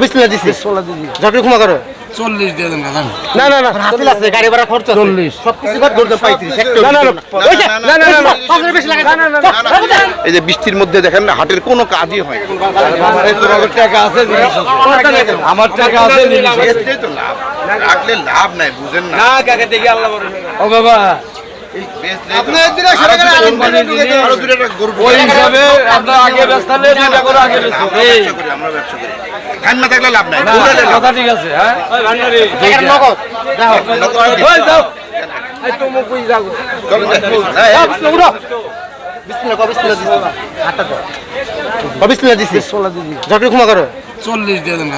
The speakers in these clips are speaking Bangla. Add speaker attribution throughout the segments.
Speaker 1: বিসমিল্লাহ দিছি ঝাঁকড়ি ক্ষমা করো
Speaker 2: চল্লিশ দিয়ে দেন
Speaker 1: না না না হাসিল আছে গাড়ি ভাড়া খরচ চল্লিশ সব কিছু ধরতে পঁয়ত্রিশ না না না ওই যে, না না না পাঁচের বেশি লাগে না না না
Speaker 3: এই যে বৃষ্টির মধ্যে দেখেন না হাটের কোনো কাজই হয়
Speaker 2: টাকা আছে আমার টাকা আছে
Speaker 3: তো লাভ রাখলে লাভ নাই বুঝেন না
Speaker 2: ও বাবা
Speaker 3: করে আরও দুটো একটা গরু
Speaker 2: ওই হিসাবে আমরা আগে ব্যস্ত হলে দুইটা করে আগে ব্যস্ত
Speaker 3: আমরা ব্যবসা করি আমরা ব্যবসা করি। খান না থাকলে লাভ নাই।
Speaker 2: কথা ঠিক আছে হ্যাঁ?
Speaker 1: টাকার নগদ। দেখো।
Speaker 2: ওই যাও।
Speaker 3: চলো, না, এই,
Speaker 1: বিসমিল্লাহ বিসমিল্লাহ দিছি? হাতটা দাও বিসমিল্লাহ দিছি? ঝাঁকড়ি ক্ষমা করো।
Speaker 2: চল্লিশ দিয়ে দেন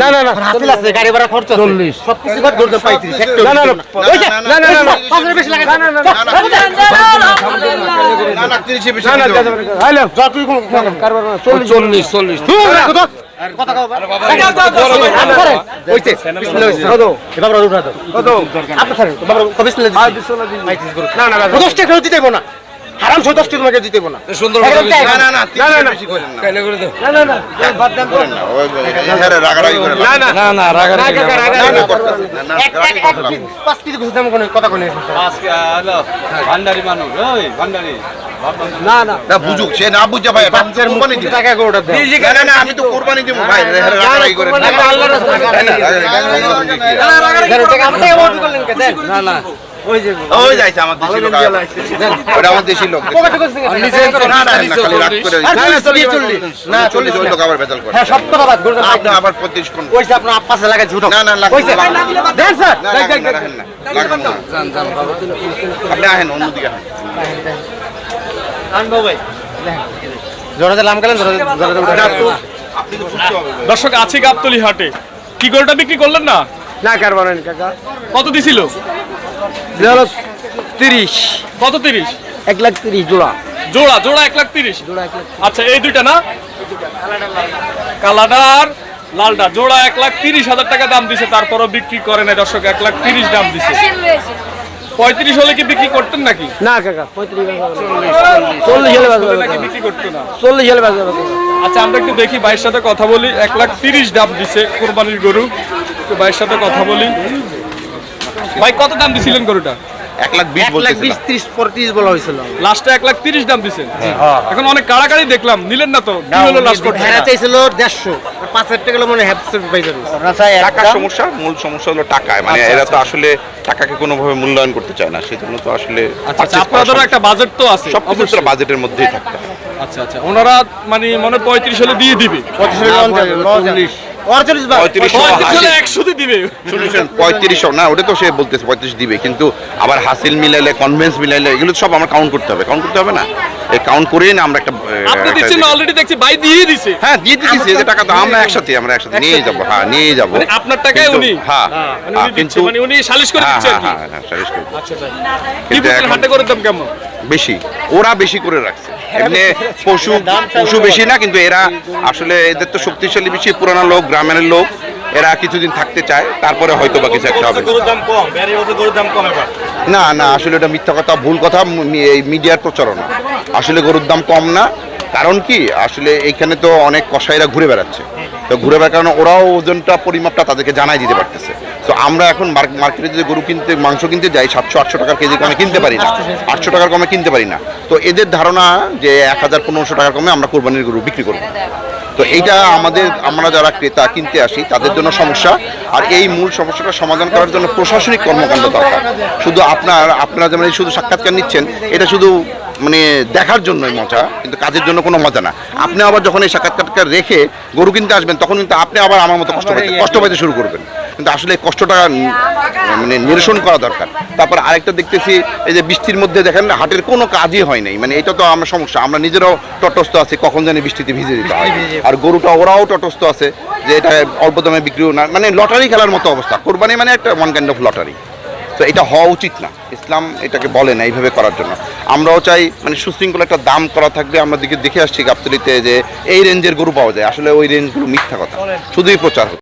Speaker 1: না না না হাসিল আছে গাড়ি ভাড়া খরচ চল্লিশ সব কিছু কর ধরতে পঁয়ত্রিশ না না না না না না বেশি লাগে না না না
Speaker 2: চল্লিশ চল্লিশ
Speaker 1: কত কত না না না হারাম ছয় দশ টাকা তোমাকে দিতে না
Speaker 2: সুন্দর
Speaker 3: না না না না
Speaker 2: কাইলে করে দাও
Speaker 1: না না না বাদ দেন তো।
Speaker 3: না ওই হ্যাঁ রাগারাগি করে
Speaker 1: না না
Speaker 2: না না রাগা রাগা,
Speaker 1: রাগা,
Speaker 3: না,
Speaker 1: পাঁচ কেজি ঘুষ দাম কোনো কথা কোনো
Speaker 4: ভান্ডারি মানুষ ওই ভান্ডারি
Speaker 1: না না
Speaker 3: না বুঝুক সে না বুঝে ভাই তো
Speaker 1: টাকা করে দেন
Speaker 3: না না না আমি তো কোরবানি দিব ভাই রাগারাগি করে না
Speaker 1: আল্লাহর রাস্তায়
Speaker 3: না, না, রাগারাগি করে কি?
Speaker 2: না না
Speaker 1: ওই যে
Speaker 3: ওই যাইছে আমার দেশি লোক ওটা আমার দেশি লোক।
Speaker 1: পকেটে করছে
Speaker 2: নিচে
Speaker 3: না না না খালি রাগ করে
Speaker 1: না না চল্লিশ চল্লিশ।
Speaker 3: না চল্লিশ ওই লোক আবার বেজাল করে।
Speaker 1: হ্যাঁ সব কথা বাদ করে
Speaker 3: আপনি আবার পঁয়ত্রিশ কোন
Speaker 1: ওইসে আপনার আপাশে লাগা ঝুটো
Speaker 3: না, না, লাগবে
Speaker 1: ওইসে
Speaker 3: না, লাগবে
Speaker 1: দেন স্যার।
Speaker 3: না রাখেন না রাখেন না। লাগবে না। আপনি আহেন অন্যদিকে আহেন।
Speaker 1: জোরে দিলাম গেলেন জোরে জোরে
Speaker 3: আপনি তো বুঝতে হবে ভাই।
Speaker 5: দর্শক আছে গাবতলি হাটে। কি গরুটা বিক্রি করলেন না?
Speaker 1: না কাকা?
Speaker 5: কত দিছিল?
Speaker 1: তিরিশ।
Speaker 5: কত তিরিশ?
Speaker 1: এক লাখ তিরিশ জোড়া।
Speaker 5: জোড়া জোড়া এক লাখ তিরিশ? আচ্ছা এই দুইটা না? কালাটা আর লালটা জোড়া এক লাখ তিরিশ হাজার টাকা দাম দিছে তারপরও বিক্রি করে না দর্শক এক লাখ তিরিশ দাম দিছে। পঁয়ত্রিশ হলে কি বিক্রি করতেন নাকি?
Speaker 1: না কাকা পঁয়ত্রিশ চল্লিশ হলে
Speaker 5: নাকি বিক্রি করতো না?
Speaker 1: চল্লিশ হলে
Speaker 5: আচ্ছা আমরা একটু দেখি ভাইয়ের সাথে কথা বলি। এক লাখ তিরিশ দাম দিছে কোরবানির গরু। তো ভাইয়ের সাথে কথা বলি। ভাই কত দাম দিছিলেন গরুটা?
Speaker 3: এক লাখ বিশ
Speaker 1: এক লাখ বিশ ত্রিশ পঁয়ত্রিশ বলা হয়েছিল।
Speaker 5: লাস্টে এক লাখ তিরিশ দাম দিছেন? এখন অনেক কাড়াকাড়ি দেখলাম নিলেন না তো? হলো লাস্ট
Speaker 1: ভেড়া চাইছিল দেড়শো। পাঁচ হাজার টাকা মনে হ্যাপসে পাই
Speaker 3: টাকার সমস্যা মূল সমস্যা হলো টাকায়। মানে এরা তো আসলে টাকাকে কোনোভাবে মূল্যায়ন করতে চায় না সেজন্য তো আসলে
Speaker 5: আচ্ছা আচ্ছা আপনাদেরও একটা বাজেট তো আছে
Speaker 3: সব কিছু বাজেটের মধ্যেই থাকতে
Speaker 5: আচ্ছা আচ্ছা ওনারা মানে মনে পঁয়ত্রিশ হলে দিয়ে দিবে। পঁয়ত্রিশ
Speaker 3: পঁয়ত্রিশশো না ওটা তো সে বলতেছে পঁয়ত্রিশ দিবে কিন্তু আবার হাসিল মিলাইলে কনভেন্স মিলাইলে এগুলো সব আমরা কাউন্ট করতে হবে কাউন্ট করতে হবে না? এই কাউন্ট করেই না আমরা একটা
Speaker 5: আপনি দিচ্ছেন অলরেডি দেখছি ভাই দিয়ে দিছে।
Speaker 3: হ্যাঁ দিয়ে দিতেছি এই টাকা তো আমরা একসাথে আমরা একসাথে নিয়ে যাব হ্যাঁ নিয়ে যাব।
Speaker 5: মানে আপনার টাকায় উনি?
Speaker 3: হ্যাঁ
Speaker 5: মানে
Speaker 3: হ্যাঁ,
Speaker 5: উনি মানে উনি সালিশ করে
Speaker 3: হ্যাঁ হ্যাঁ হ্যাঁ হ্যাঁ সালিশ করে
Speaker 5: আচ্ছা তাই। কি
Speaker 3: কিন্তু
Speaker 5: বুঝলেন করে দাম কেমন?
Speaker 3: বেশি ওরা বেশি করে রাখছে। এমনি পশু পশু বেশি না কিন্তু এরা আসলে এদের তো শক্তিশালী বেশি পুরানো লোক গ্রামের লোক এরা কিছুদিন থাকতে চায় তারপরে হয়তো বা কিছু একটা হবে। না না আসলে এটা মিথ্যা কথা ভুল কথা এই মিডিয়ার প্রচারণা। আসলে গরুর দাম কম না কারণ কি আসলে এইখানে তো অনেক কসাইরা ঘুরে বেড়াচ্ছে। তো ঘুরে বেড়ার কারণে ওরাও ওজনটা পরিমাপটা তাদেরকে জানাই দিতে পারতেছে। তো আমরা এখন মার্কেটে যদি গরু কিনতে, মাংস কিনতে যাই, সাতশো, আটশো টাকার কেজি কমে কিনতে পারি না। আটশো টাকার কমে কিনতে পারি না। তো এদের ধারণা যে এক হাজার পনেরোশো টাকার কমে আমরা কোরবানির গরু বিক্রি করব। তো এইটা আমাদের, আমরা যারা ক্রেতা কিনতে আসি, তাদের জন্য সমস্যা। আর এই মূল সমস্যাটা সমাধান করার জন্য প্রশাসনিক কর্মকাণ্ড দরকার। শুধু আপনার, আপনারা যেমন শুধু সাক্ষাৎকার নিচ্ছেন, এটা শুধু মানে দেখার জন্যই মজা, কিন্তু কাজের জন্য কোনো মজা না। আপনি আবার যখন এই সাক্ষাৎকার রেখে গরু কিনতে আসবেন, তখন কিন্তু আপনি আবার আমার মতো কষ্ট পাইতে কষ্ট পাইতে শুরু করবেন। কিন্তু আসলে কষ্টটা মানে নিরসন করা দরকার। তারপর আরেকটা দেখতেছি এই যে বৃষ্টির মধ্যে দেখেন হাটের কোনো কাজই হয় নাই। মানে এটা তো আমরা সমস্যা। আমরা নিজেরাও তটস্থ আছি কখন জানি বৃষ্টিতে ভিজে দিতে হয়। আর গরুটা ওরাও তটস্থ আছে যে এটা অল্প দামে বিক্রিও না মানে লটারি খেলার মতো অবস্থা। কোরবানি মানে একটা ওয়ান কাইন্ড অফ লটারি তো এটা হওয়া উচিত না। ইসলাম এটাকে বলে না এইভাবে করার জন্য। আমরাও চাই মানে সুশৃঙ্খল একটা দাম করা থাকবে। আমরা দিকে দেখে আসছি গাবতলিতে যে এই রেঞ্জের গরু পাওয়া যায়। আসলে ওই রেঞ্জগুলো মিথ্যা কথা। শুধুই প্রচার